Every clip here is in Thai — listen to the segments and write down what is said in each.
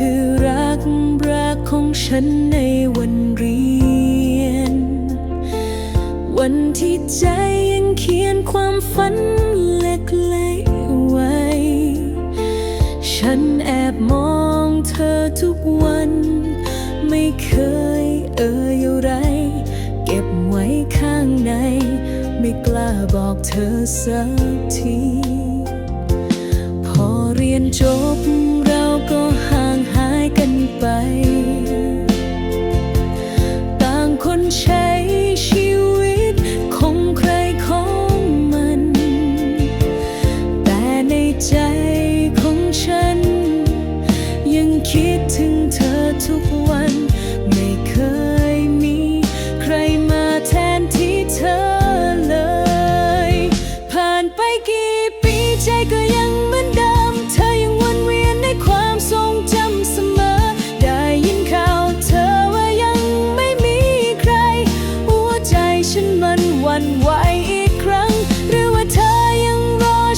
คือรักรักของฉันในวันเรียน วันที่ใจยังเขียนความฝันเล็กๆไว้ ฉันแอบมองเธอทุกวัน ไม่เคยเอ่ยอะไร เก็บไว้ข้างใน ไม่กล้าบอกเธอสักที พอเรียนจบ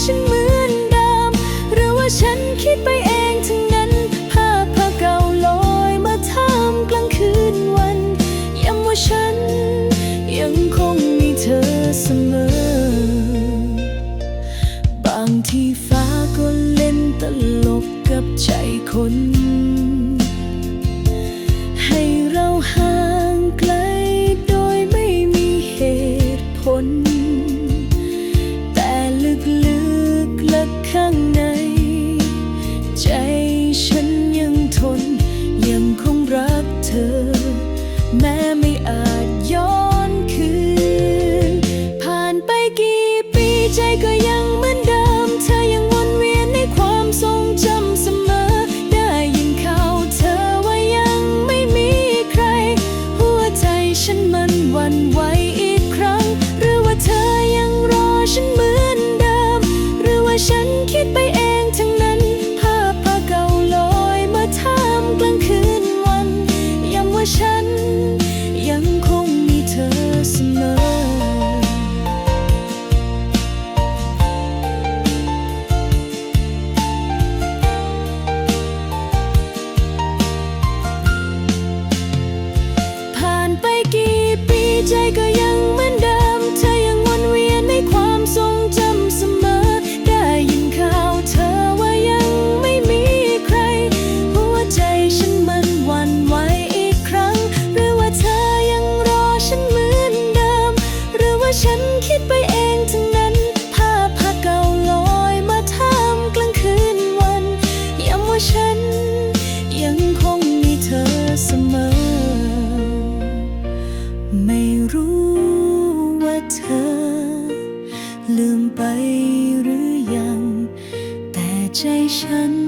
Shimmer. take a ลืมไปหรือยัง แต่ใจฉัน